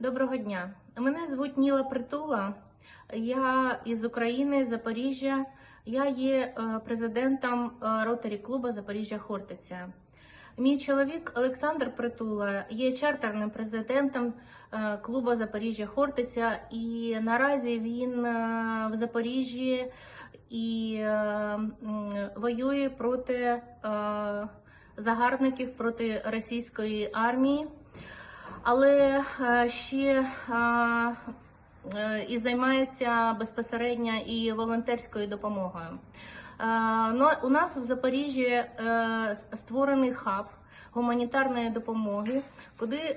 Доброго дня. Мене звуть Ніла Притула. Я із України, Запоріжжя. Я є е, президентом ротарі клубу Запоріжжя Хортиця. Мій чоловік Олександр Притула є чартерним президентом е, клубу Запоріжжя Хортиця, і наразі він е, в Запоріжжі і е, воює проти е, загарбників проти російської армії але е, ще е, е, і займається безпосередньо і волонтерською допомогою. У нас в Запоріжжі створений хаб гуманітарної допомоги, куди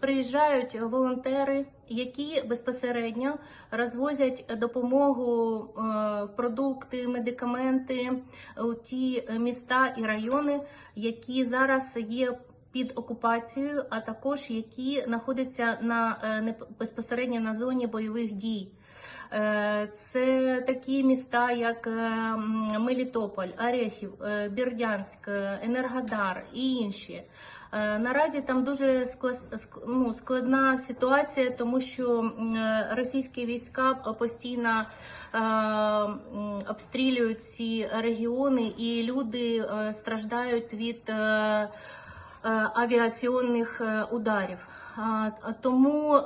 приїжджають волонтери, які безпосередньо розвозять допомогу, продукти, медикаменти у ті міста і райони, які зараз є під окупацією, а також які знаходяться на е, безпосередньо на зоні бойових дій. Е, Це такі міста, як е, Мелітополь, Орехів, Бердянськ, Енергодар і інші. Наразі там дуже ну, складна ситуація, тому що російські війська постійно обстрілюють ці регіони, і люди страждають від авіаційних е, ударів. Тому е,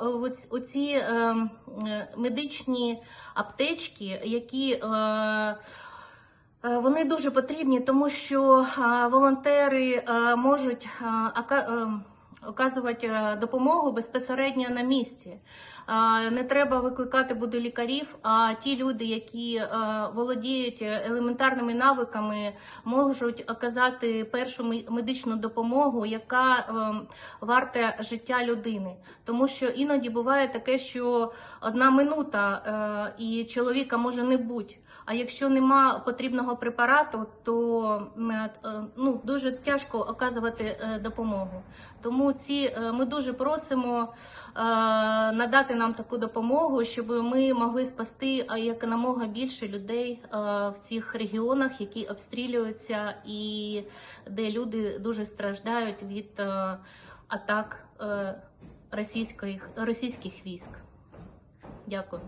оці е, е, медичні аптечки, які е, Е, Вони дуже потрібні, тому що е, волонтери е, можуть е, ока- е, оказувати е, допомогу безпосередньо на місці. Не треба викликати буде лікарів, а ті люди, які е, володіють елементарними навиками, можуть оказати першу медичну допомогу, яка е, варта життя людини. Тому що іноді буває таке, що одна минута е, і чоловіка може не бути. А якщо нема потрібного препарату, то ну дуже тяжко оказувати допомогу. Тому ці ми дуже просимо е, надати нам таку допомогу, щоб ми могли спасти якомога більше людей в цих регіонах, які обстрілюються, і де люди дуже страждають від атак російських, російських військ. Дякую.